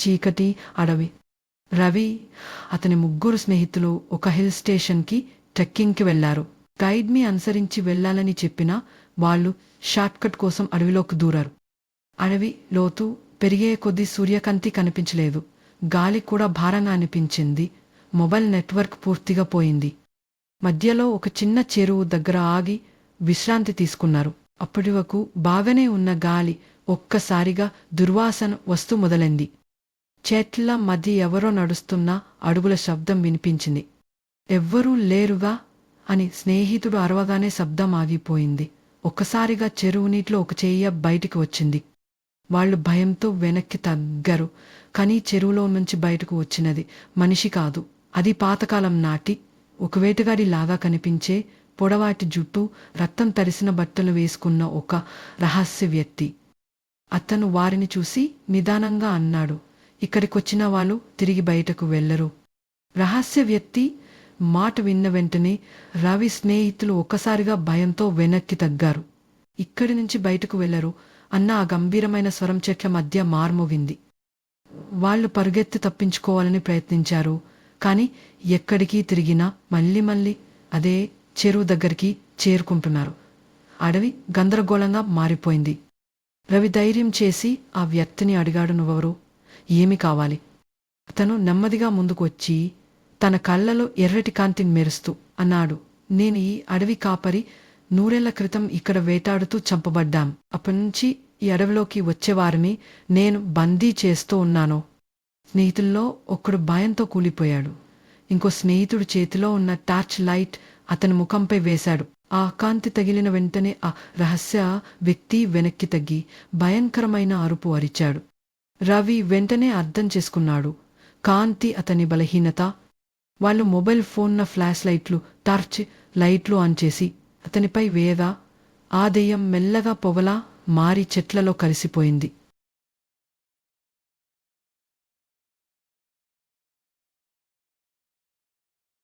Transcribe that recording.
చీకటి అడవి. రవి అతని ముగ్గురు స్నేహితులు ఒక హిల్ స్టేషన్కి ట్రెక్కింగ్కి వెళ్ళారు. గైడ్ మీ అనుసరించి వెళ్ళాలని చెప్పినా వాళ్ళు షార్ట్కట్ కోసం అడవిలోకి దూరారు. అడవి లోతు పెరిగే కొద్దీ సూర్యకాంతి కనిపించలేదు. గాలి కూడా భారంగా అనిపించింది. మొబైల్ నెట్వర్క్ పూర్తిగా పోయింది. మధ్యలో ఒక చిన్న చెరువు దగ్గర ఆగి విశ్రాంతి తీసుకున్నారు. అప్పటి వరకు బాగానే ఉన్న గాలి ఒక్కసారిగా దుర్వాసన వస్తూ మొదలైంది. చెట్ల మధ్య ఎవరో నడుస్తున్న అడుగుల శబ్దం వినిపించింది. ఎవ్వరూ లేరుగా అని స్నేహితుడు అరవగానే శబ్దం ఆగిపోయింది. ఒక్కసారిగా చెరువు నీటిలో ఒక చెయ్య బయటికి వచ్చింది. వాళ్ళు భయంతో వెనక్కి తగ్గరు కానీ చెరువులో నుంచి బయటకు వచ్చినది మనిషి కాదు. అది పాతకాలం నాటి ఒక వేటగాడి లాగా కనిపించే పొడవాటి జుట్టు రక్తం తరిసిన బట్టలు వేసుకున్న ఒక రహస్య వ్యక్తి. అతను వారిని చూసి నిదానంగా అన్నాడు ఇక్కడికొచ్చిన వాళ్ళు తిరిగి బయటకు వెళ్ళరు రహస్య వ్యక్తి మాట విన్న వెంటనే రవి స్నేహితులు ఒక్కసారిగా భయంతో వెనక్కి తగ్గారు. ఇక్కడి నుంచి బయటకు వెళ్ళరు అన్న ఆ గంభీరమైన స్వరం చెట్ల మధ్య మార్మోగింది. వాళ్ళు పరుగెత్తి తప్పించుకోవాలని ప్రయత్నించారు కాని ఎక్కడికి తిరిగినా మళ్ళీ మళ్ళీ అదే చెరువు దగ్గరికి చేరుకుంటున్నారు. అడవి గందరగోళంగా మారిపోయింది. రవి ధైర్యం చేసి ఆ వ్యక్తిని అడిగాడు నువ్వెవరు? ఏమి కావాలి? అతను నెమ్మదిగా ముందుకు వచ్చి తన కళ్ళలో ఎర్రటి కాంతిని మెరుస్తూ అన్నాడు. నేను ఈ అడవి కాపరి నూరేళ్ళ క్రితం ఇక్కడ వేటాడుతూ చంపబడ్డాం. అప్పటినుంచి ఈ అడవిలోకి వచ్చేవారిని నేను బందీ చేస్తూ ఉన్నాను. స్నేహితుల్లో ఒక్కడు భయంతో కూలిపోయాడు. ఇంకో స్నేహితుడు చేతిలో ఉన్న టార్చ్ లైట్ అతని ముఖంపై వేశాడు. ఆ కాంతి తగిలిన వెంటనే ఆ రహస్య వ్యక్తి వెనక్కి తగ్గి భయంకరమైన అరుపు అరిచాడు. రవి వెంటనే అర్థం చేసుకున్నాడు. కాంతి అతని బలహీనత. వాళ్ళు మొబైల్ ఫోన్న ఫ్లాష్ లైట్లు టార్చ్ లైట్లు ఆన్ చేసి అతనిపై వేద ఆ దెయ్యం మెల్లగా పొగలా మారి చెట్లలో కలిసిపోయింది.